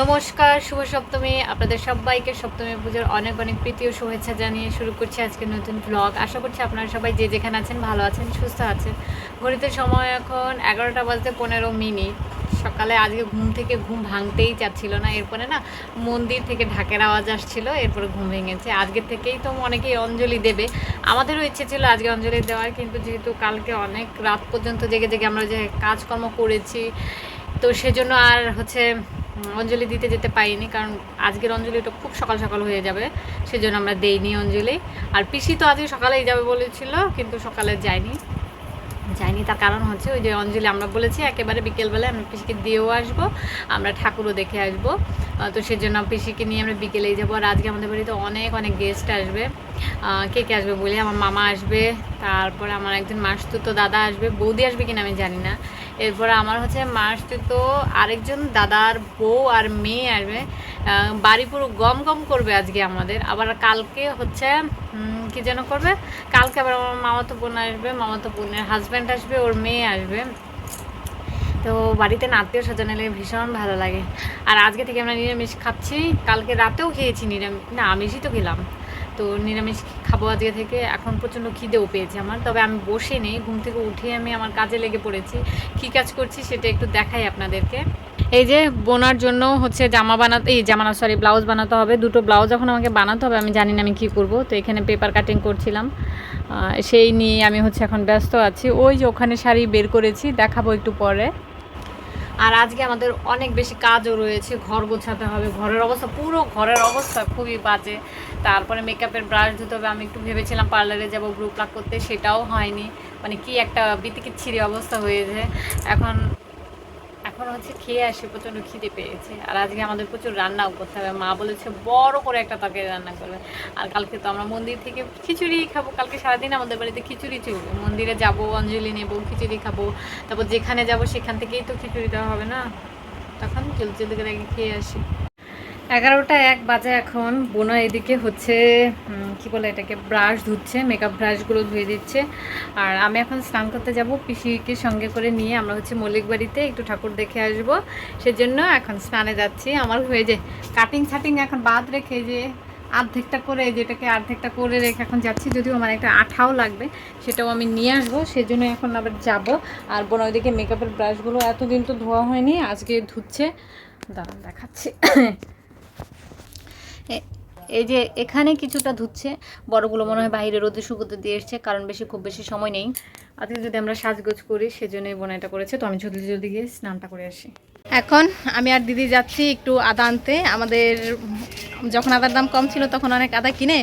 নমস্কার, শুভ সপ্তমী। আপনাদের সবাইকে সপ্তমী পুজোর অনেক অনেক প্রীতি ও শুভেচ্ছা জানিয়ে শুরু করছি আজকে নতুন ব্লগ আশা করছি আপনারা সবাই যে যেখানে আছেন ভালো আছেন, সুস্থ আছেন। ঘড়িতে সময় এখন এগারোটা বাজতে পনেরো মিনিট। সকালে আজকে ঘুম থেকে ঘুম ভাঙতেই চাচ্ছিল না। এরপরে না মন্দির থেকে ঢাকের আওয়াজ আসছিল, এরপরে ঘুম ভেঙেছে। আজকের থেকেই তো অনেকেই অঞ্জলি দেবে। আমাদেরও ইচ্ছে ছিল আজকে অঞ্জলি দেওয়ার, কিন্তু যেহেতু কালকে অনেক রাত পর্যন্ত জেগে জেগে আমরা যে কাজকর্ম করেছি, তো সেজন্য আর হচ্ছে অঞ্জলি দিতে যেতে পারিনি, কারণ আজকের অঞ্জলিটা খুব সকাল সকাল হয়ে যাবে, সেজন্য আমরা দেইনি অঞ্জলি। আর পিসি তো আজকে সকালেই যাবে বলেছিল, কিন্তু সকালে যায়নি। যাইনি। তার কারণ হচ্ছে ওই যে অঞ্জলি, আমরা বলেছি একেবারে বিকেলবেলায় আমরা পিসিকে দিয়েও আসব, আমরা ঠাকুরও দেখে আসব। তো সেজন্য পিসিকে নিয়ে আমরা বিকেলেই যাব। আর আজকে আমাদের বাড়িতে অনেক অনেক গেস্ট আসবে। কে কে আসবে বলি? আমার মামা আসবে, তারপরে আমার একজন মাসতুতো দাদা আসবে। বৌদি আসবে কিনা আমি জানি না। এরপরে আমার হচ্ছে মাসতুতো আরেকজন দাদার বউ আর মেয়ে আসবে। বাড়ি পুরো গম গম করবে আজকে আমাদের। আবার কালকে হচ্ছে কি যেন করবে? কালকে আবার আমার মামাতো বোন আসবে, মামাতো বোনের হাজব্যান্ড আসবে, ওর মেয়ে আসবে। তো বাড়িতে আত্মীয় স্বজন এলে ভীষণ ভালো লাগে। আর আজকে থেকে আমরা নিরামিষ খাচ্ছি। কালকে রাতেও খেয়েছি নিরামিষ না, আমিষই তো খেলাম। তো নিরামিষ খাব আজকে থেকে। এখন প্রচণ্ড খিদেও পেয়েছে আমার। তবে আমি বসে নেই। ঘুম থেকে উঠে আমি আমার কাজে লেগে পড়েছি। কী কাজ করছি সেটা একটু দেখাই আপনাদেরকে। এই যে বোনার জন্য হচ্ছে জামা বানাতে এই জামা না সরি ব্লাউজ বানাতে হবে। দুটো ব্লাউজ এখন আমাকে বানাতে হবে, আমি জানি না আমি কী করব। তো এখানে পেপার কাটিং করছিলাম। সেই নিয়ে আমি হচ্ছে এখন ব্যস্ত আছি। ওই যে ওখানে শাড়ি বের করেছি, দেখাবো একটু পরে। আর আজকে আমাদের অনেক বেশি কাজও রয়েছে। ঘর গোছাতে হবে, ঘরের অবস্থা, পুরো ঘরের অবস্থা খুবই বাজে। তারপরে মেকআপের ব্রাশ ধুতে হবে। আমি একটু ভেবেছিলাম পার্লারে যাব ব্রু প্লাক করতে, সেটাও হয়নি। মানে কি একটা বিতিকিচ্ছিরি অবস্থা হয়েছে। এখন এখন হচ্ছে খেয়ে আসি, প্রচণ্ড খিদে পেয়েছে। আর আজকে আমাদের প্রচুর রান্নাও করতে হবে। মা বলেছে, বড় করে একটা তরকারি রান্না করবে। আর কালকে তো আমরা মন্দির থেকে খিচুড়ি খাব। কালকে সারাদিন আমাদের বাড়িতে খিচুড়ি চলবে। মন্দিরে যাব, অঞ্জলি নেব, খিচুড়ি খাব। তারপর যেখানে যাব সেখান থেকেই তো খিচুড়ি দেওয়া হবে না? তখন জলদি করে খেয়ে আসি। এগারোটা এক বাজে এখন। বোনা এদিকে হচ্ছে কি বলে এটাকে ব্রাশ ধুচ্ছে মেকআপ ব্রাশগুলো ধুয়ে দিচ্ছে। আর আমি এখন স্নান করতে যাব, পিসিকে সঙ্গে করে নিয়ে আমরা হচ্ছে মল্লিক বাড়িতে একটু ঠাকুর দেখে আসব। সেজন্য এখন স্নানে যাচ্ছি। আমার হয়ে যে কাটিং ছাটিং এখন বাদ রেখে যে অর্ধেকটা করে যেটাকে অর্ধেকটা করে রেখে এখন যাচ্ছি, যদিও আমার একটা আঠাও লাগবে, সেটাও আমি নিয়ে আসব। সেজন্য এখন আবার যাব। আর বোন ওইদিকে মেকআপের ব্রাশগুলো এতদিন তো ধোয়া হয়নি, আজকে ধুচ্ছে। দাঁড়ান, দেখাচ্ছি। এই যে এখানে কিছুটা ধুচ্ছে, বড়গুলো মনে হয় বাইরে রোদে শুকোতে দিয়ে এসছে, কারণ বেশি, খুব বেশি সময় নেই। আজকে যদি আমরা সাজগোজ করি, সেজন্যই বোনা এটা করেছে তো আমি জলদি জলদি গিয়ে স্নানটা করে আসি। এখন আমি আর দিদি যাচ্ছি একটু আদা আনতে। আমাদের যখন আদার দাম কম ছিল, তখন অনেক আদা কিনে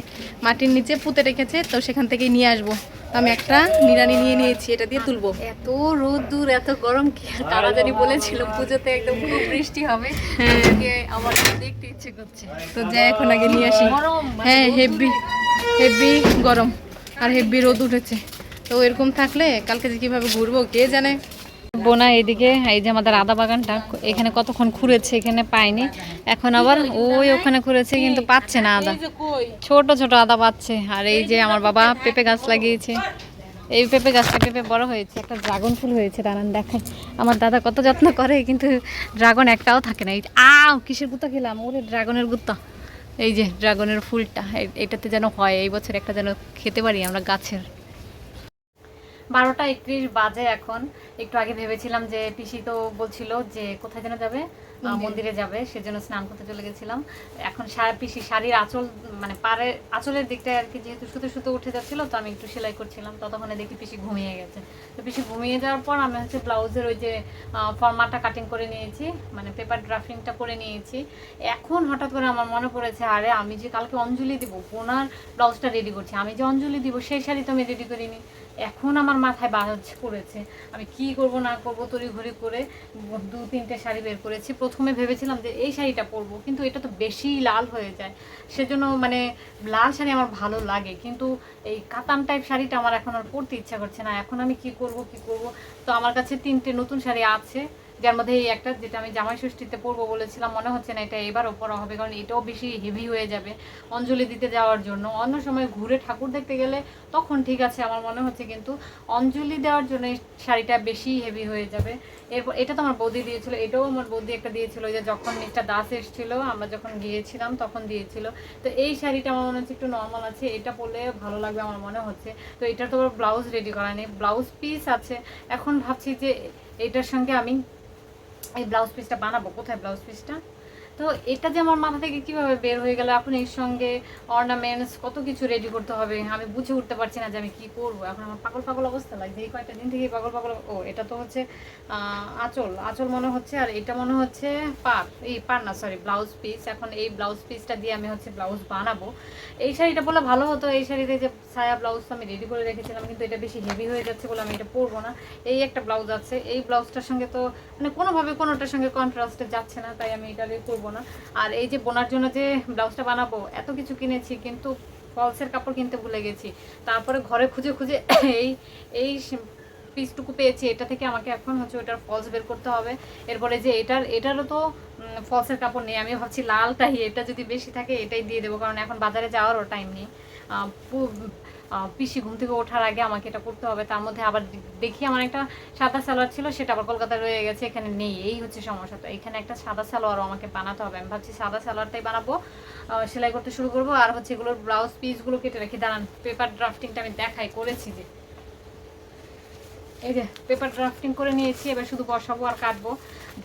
মাটির নিচে পুঁতে রেখেছে, তো সেখান থেকেই নিয়ে আসব। আমি একটা নিরানি নিয়ে নিয়েছি এটা দিয়ে তুলবো। এত রোদ দূর এত গরম কি তারা জানি বলেছিল পুজোতে একদম পুরো বৃষ্টি হবে। হ্যাঁ। আমার দেখতে ইচ্ছে করছে। তো যাই এখন আগে নিয়ে আসি। মানে হ্যাঁ হেভি হেভি গরম আর হেভি রোদ উঠেছে। তো এরকম থাকলে কালকে যে কীভাবে ঘুরবো কে জানে? বোনা এদিকে, এই যে আমাদের আদা বাগানটা, এখানে কতক্ষণ খুঁড়েছে এখানে পাইনি। এখন আবার ওই ওখানে খুঁড়েছে, কিন্তু পাচ্ছে না আদা। ছোট ছোট আদা পাচ্ছে। আর এই যে আমার বাবা পেঁপে গাছ লাগিয়েছে। এই পেঁপে গাছটা পেঁপে বড় হয়েছে, একটা ড্রাগন ফুল হয়েছে, দাঁড়ান দেখাই আমার দাদা কত যত্ন করে, কিন্তু ড্রাগন একটাও থাকে না। এই আও, কিসের গুত্তা খেলাম? ওরে, ড্রাগনের গুত্তা। এই যে, ড্রাগনের ফুলটা এটাতে যেন হয়, এই বছর একটা যেন খেতে পারি আমরা গাছের। বারোটা একত্রিশ বাজে এখন। একটু আগে ভেবেছিলাম যে পিসি তো বলছিল যে কোথায় যেন যাবে মন্দিরে যাবে সেজন্য স্নান করতে চলে গেছিলাম। এখন সারা পিসি শাড়ির আঁচল মানে পারে আঁচলের দিকটা আর কি যেহেতু সুতো সুতো উঠে যাচ্ছিল তো আমি একটু সেলাই করছিলাম। ততক্ষণে দেখি পিসি ঘুমিয়ে গেছে। তো পিসি ঘুমিয়ে যাওয়ার পর আমি হচ্ছে ব্লাউজের ওই যে ফর্মাটা কাটিং করে নিয়েছি মানে পেপার ড্রাফটিংটা করে নিয়েছি। এখন হঠাৎ করে আমার মনে পড়েছে আরে আমি যে কালকে অঞ্জলি দিব বোনার ব্লাউজটা রেডি করছি। আমি যে অঞ্জলি দিব সেই শাড়ি তো আমি রেডি করিনি। এখন আমার মাথায় বাজ করেছে। আমি কি করব, না করব তরি ঘড়ি করে দু, তিনটে শাড়ি বের করেছি। প্রথমে ভেবেছিলাম যে এই শাড়িটা পরবো, কিন্তু এটা তো বেশি লাল হয়ে যায়। সেজন্য মানে লাল শাড়ি আমার ভালো লাগে, কিন্তু এই কাতান টাইপ শাড়িটা আমার এখন আর পরতে ইচ্ছা করছে না। এখন আমি কি করব কি করব? তো আমার কাছে তিনটে নতুন শাড়ি আছে। যার মধ্যে এই একটা যেটা আমি জামাই ষষ্ঠীতে পরবো বলেছিলাম, মনে হচ্ছে না এটা এবারও পরা হবে, কারণ এটাও বেশি হেভি হয়ে যাবে অঞ্জলি দিতে যাওয়ার জন্য। অন্য সময় ঘুরে ঠাকুর দেখতে গেলে তখন ঠিক আছে আমার মনে হচ্ছে, কিন্তু অঞ্জলি দেওয়ার জন্য এই শাড়িটা বেশি হেভি হয়ে যাবে। এরপর এটা তো আমার বৌদি দিয়েছিল, এটাও আমার বৌদি একটা দিয়েছিল যে যখন মিস্টার দাস এসেছিল, আমরা যখন গিয়েছিলাম তখন দিয়েছিল। তো এই শাড়িটা আমার মনে হচ্ছে একটু নর্মাল আছে, এটা পরলে ভালো লাগবে আমার মনে হচ্ছে। তো এটা তো ব্লাউজ রেডি করা নেই, ব্লাউজ পিস আছে। এখন ভাবছি যে এটার সঙ্গে আমি এই ব্লাউজ পিসটা বানাবো? কোথায় ব্লাউজ পিসটা তো এটা যে আমার মাথা থেকে কীভাবে বের হয়ে গেল, এখন এর সঙ্গে অর্নামেন্টস কত কিছু রেডি করতে হবে, আমি বুঝে উঠতে পারছি না যে আমি কি করব। এখন আমার পাগল পাগল অবস্থা লাগছে এই কয়েকটা দিন থেকে পাগল পাগল ও, এটা তো হচ্ছে আঁচল আঁচল মনে হচ্ছে, আর এটা মনে হচ্ছে পার এই পার না সরি ব্লাউজ পিস এখন এই ব্লাউজ পিসটা দিয়ে আমি হচ্ছে ব্লাউজ বানাবো। এই শাড়িটা বলে ভালো হতো, এই শাড়িতে যে সায়া ব্লাউজ আমি রেডি করে রেখেছিলাম, কিন্তু এটা বেশি হেভি হয়ে যাচ্ছে বলে আমি এটা পরবো না। এই একটা ব্লাউজ আছে, এই ব্লাউজটার সঙ্গে তো মানে কোনোভাবে কোনোটার সঙ্গে কন্ট্রাস্টে যাচ্ছে না, তাই আমি এটা করব না। আর এই যে বোনার জন্য যে ব্লাউজটা বানাবো, এত কিছু কিনেছি, কিন্তু ফলসের কাপড় কিনতে ভুলে গেছি। তারপরে ঘরে খুঁজে খুঁজে এই এই পিসটুকু পেয়েছি। এটা থেকে আমাকে এখন হচ্ছে ওটার ফলস বের করতে হবে। এরপরে যে এটার, এটারও তো ফলসের কাপড় নেই। আমি ভাবছি লালটাই, এটা যদি বেশি থাকে এটাই দিয়ে দেবো। কারণ এখন বাজারে যাওয়ারও টাইম নেই। পিসি ঘুম থেকে ওঠার আগে আমাকে এটা করতে হবে। তার মধ্যে আবার দেখি আমার একটা সাদা সালোয়ার ছিল, সেটা আবার কলকাতায় রয়ে গেছে, এখানে নেই। এই হচ্ছে সমস্যা। তো এখানে একটা সাদা সালোয়ারও আমাকে বানাতে হবে। আমি ভাবছি সাদা সালোয়ারটাই বানাবো সেলাই করতে শুরু করব। আর হচ্ছে এগুলোর ব্লাউজ পিসগুলো কেটে রাখি, দাঁড়ান পেপার ড্রাফটিংটা আমি দেখাই, করেছি যে। এই যে পেপার ড্রাফটিং করে নিয়েছি, এবার শুধু বসাবো আর কাটবো।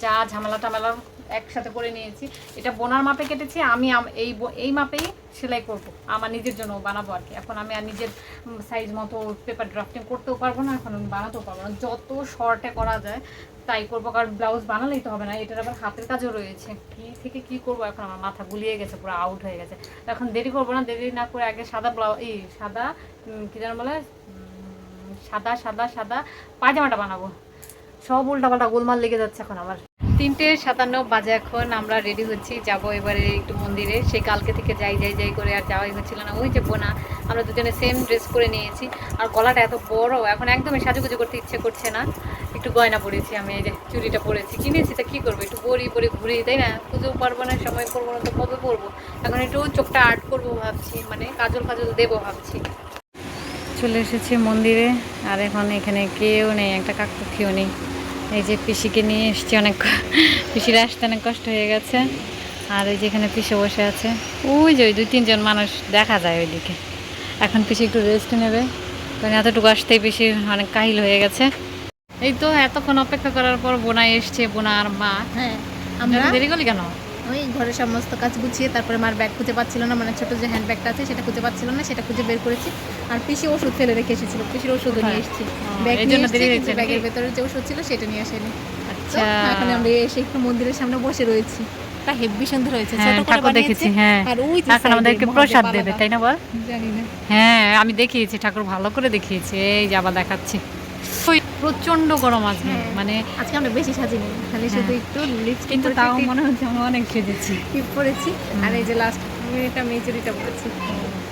যা ঝামেলা টামেলা একসাথে করে নিয়েছি। এটা বোনার মাপে কেটেছি, আমি এই এই মাপেই সেলাই করব। আমার নিজের জন্য বানাবো আর কি। এখন আমি আর নিজের সাইজ মতো পেপার ড্রাফটিং করতেও পারব না, এখন আমি বানাতেও পারব না। যত শর্টে করা যায়, তাই করব। কারণ ব্লাউজ বানালেই তো হবে না, এটার আবার হাতের কাজও রয়েছে। কি থেকে কি করব? এখন আমার মাথা গুলিয়ে গেছে, পুরো আউট হয়ে গেছে। এখন দেরি করব না, দেরি না করে আগে সাদা ব্লাউজ এই সাদা কী যেন বলে সাদা সাদা সাদা পায়জামাটা বানাবো। সব উল্টাপাল্টা গোলমাল লেগে যাচ্ছে এখন আমার। তিনটে সাতান্ন বাজে এখন, আমরা রেডি হচ্ছি, যাব এবারে একটু মন্দিরে। সেই কালকে থেকে যাই যাই যাই করে আর যাওয়াই হচ্ছিল না। ওই যে বোনা, আমরা দুজনে সেম ড্রেস করে নিয়েছি। আর গলাটা এত বড়, এখন একদমই সাজুগুজু করতে ইচ্ছে করছে না। একটু গয়না পরেছি আমি, এই যে চুড়িটা পরেছি। কিনেছি তা কী করব? একটু পরি পরি ঘুরি, তাই না? পুজো পারব না সময় করব না তো কবে পরবো? এখন একটু চোখটা আর্ট করব ভাবছি মানে কাজল ফাজল দেবো ভাবছি। চলে এসেছি মন্দিরে, আর এখন এখানে কেউ নেই, একটা কাকপক্ষীও নেই। এই যে পিসিকে নিয়ে এসছি অনেক পিসির আসতে অনেক কষ্ট হয়ে গেছে। আর ওই যেখানে পিসে বসে আছে। ওই যে ওই দুই তিনজন মানুষ দেখা যায় ওইদিকে। এখন পিসি একটু রেস্ট নেবে। কারণ এতটুকু আসতেই পিসি অনেক কাহিল হয়ে গেছে। এই তো এতক্ষণ অপেক্ষা করার পর বোনা এসছে বোনা আর মা। হ্যাঁ আমরা দেরি করলি কেন? ওই ঘরের সমস্ত কাজ গুছিয়ে তারপরে মার ব্যাগ খুঁজে পাচ্ছিল না মানে ছোট যে হ্যান্ড ব্যাগটা আছে সেটা খুঁজে পাচ্ছিল না সেটা খুঁজে বের করেছি। আর পিসি ওষুধ ফেলে রেখে এসেছিল পিসির ওষুধও নিয়ে এসেছি। ব্যাগ নিয়ে ব্যাগের ভেতরে যে ওষুধ ছিল সেটা নিয়ে আসেনি। আচ্ছা। এখন আমরা এসে একটু মন্দিরের সামনে বসে রয়েছি। তা হেভি সুন্দর হয়েছে হ্যাঁ ছোট করে ঠাকুর বানিয়েছে। দেখেছি হ্যাঁ। আর ওই যে এখন আমাদেরকে প্রসাদ দেবে তাই না বল? জানি না। হ্যাঁ আমি দেখিয়েছি ঠাকুর ভালো করে দেখিয়েছি এই যে আবার দেখাচ্ছি। প্রচণ্ড গরম আজকে হ্যাঁ। মানে আজকে আমরা বেশি সাজিনি খালি শুধু একটু লিপস্টিক কিন্তু তাও মনে হচ্ছে আমি অনেক সেজেছি। টিপ পরেছি আর এই যে লাস্ট মিনিটটা মেচুরিটা পরেছি।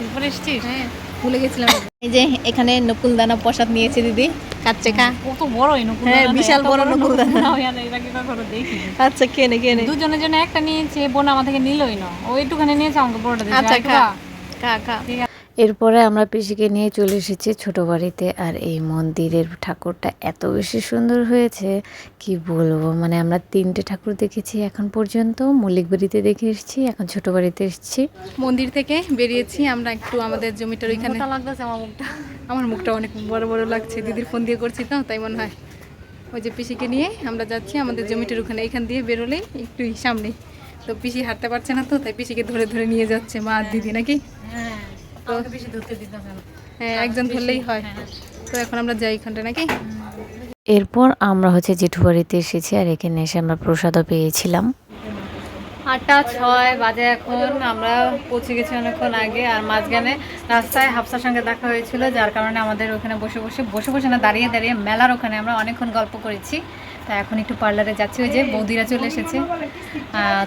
এরপরে এসছিস? হ্যাঁ ভুলে গেছিলাম। এই যে এখানে নকুল দানা প্রসাদ নিয়েছে দিদি কাটছে খা কত বড় এই নকুল হ্যাঁ, দানা, বিশাল বড় নকুল দানা। এর আগে কখনো দেখিনি। আচ্ছা কেনে কেনে দুজনের জন্য একটা নিয়েছে বোন আমার থেকে নিলই না। ও একটুখানি নিয়েছে আমাকে বড়টা দিয়েছে। আচ্ছা খা। খা। খা এরপরে আমরা পিসিকে নিয়ে চলে এসেছি ছোট বাড়িতে। আর এই মন্দিরের ঠাকুরটা এত বেশি সুন্দর হয়েছে কি বলব? মানে আমরা তিনটে ঠাকুর দেখেছি এখন পর্যন্ত। মল্লিক বাড়িতে দেখে এসেছি এখন ছোট বাড়িতে এসেছি। মন্দির থেকে বেরিয়েছি আমরা একটু আমাদের জমিটার ওইখানে। লাগতেছে আমার মুখটা। আমার মুখটা অনেক বড় বড় লাগছে দিদির ফোন দিয়ে করছি তো তাই মনে হয়। ওই যে পিসিকে নিয়ে আমরা যাচ্ছি আমাদের জমিটার ওখানে এখান দিয়ে বেরোলেই একটু সামনে। তো পিসি হাঁটতে পারছে না তো তাই পিসিকে ধরে ধরে নিয়ে যাচ্ছে মা আর দিদি নাকি? হ্যাঁ। হ্যাঁ একজন ধরলেই হয়। তো এখন আমরা যাই এখানটা নাকি? এরপর আমরা হচ্ছে জেঠু বাড়িতে এসেছি আর এখানে এসে আমরা প্রসাদও পেয়েছিলাম। আটটা ছয় বাজে এখন আমরা পৌঁছে গেছি অনেকক্ষণ আগে আর মাঝখানে রাস্তায় হাফসার সঙ্গে দেখা হয়েছিল যার কারণে আমাদের ওখানে বসে বসে বসে বসে না দাঁড়িয়ে দাঁড়িয়ে মেলার ওখানে আমরা অনেকক্ষণ গল্প করেছি। তা এখন একটু পার্লারে যাচ্ছি, ওই যে বৌদিরা চলে এসেছে।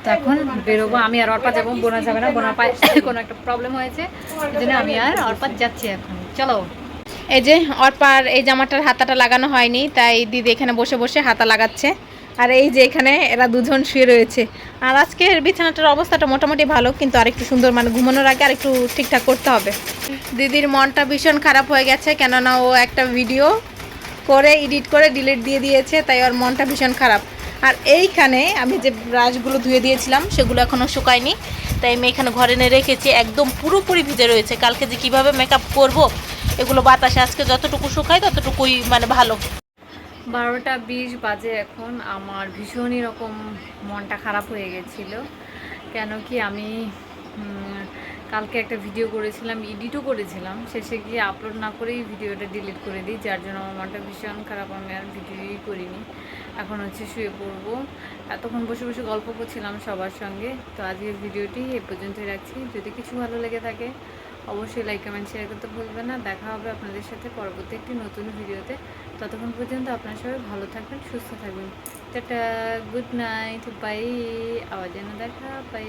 তো এখন বেরোবো, আমি আর অর্পা যাব, বোনা যাবে না, বোনার পায়ে কোনো একটা প্রবলেম হয়েছে ওই জন্য আমি আর অর্পাত যাচ্ছি এখন। চলো। এই যে অর্পার এই জামাটার হাতাটা লাগানো হয়নি, তাই দিদি এখানে বসে বসে হাতা লাগাচ্ছে। আর এই যে এখানে এরা দুজন শুয়ে রয়েছে। আর আজকের বিছানাটার অবস্থাটা মোটামুটি ভালো, কিন্তু আরেকটু সুন্দর মানে ঘুমানোর আগে আরেকটু ঠিকঠাক করতে হবে। দিদির মনটা ভীষণ খারাপ হয়ে গেছে, কেননা ও একটা ভিডিও করে এডিট করে ডিলিট দিয়ে দিয়েছে, তাই ওর মনটা ভীষণ খারাপ। আর এইখানে আমি যে ব্রাশগুলো ধুয়ে দিয়েছিলাম, সেগুলো এখনও শুকায়নি, তাই আমি এখানে ঘরে এনে রেখেছি, একদম পুরোপুরি ভিজে রয়েছে। কালকে যে কীভাবে মেকআপ করব, এগুলো বাতাসে আজকে যতটুকু শুকায়, ততটুকুই মানে ভালো। বারোটা বিশ বাজে এখন, আমার ভীষণই রকম মনটা খারাপ হয়ে গেছিল। কেন কি আমি কালকে একটা ভিডিও করেছিলাম এডিটও করেছিলাম। শেষে গিয়ে আপলোড না করেই ভিডিওটা ডিলিট করে দিই, যার জন্য আমার মনটা ভীষণ খারাপ, আমি আর ভিডিওই করিনি। এখন হচ্ছে শুয়ে পড়ব। এতক্ষণ বসে বসে গল্প করছিলাম সবার সঙ্গে। তো আজকের ভিডিওটি এ পর্যন্তই রাখছি। যদি কিছু ভালো লেগে থাকে, অবশ্যই লাইক কমেন্ট শেয়ার করতে ভুলবেন না। দেখা হবে আপনাদের সাথে পরবর্তী একটি নতুন ভিডিওতে ততক্ষণ পর্যন্ত আপনারা সবাই ভালো থাকবেন, সুস্থ থাকবেন। টাটা গুড নাইট বাই আবার যেন দেখা বাই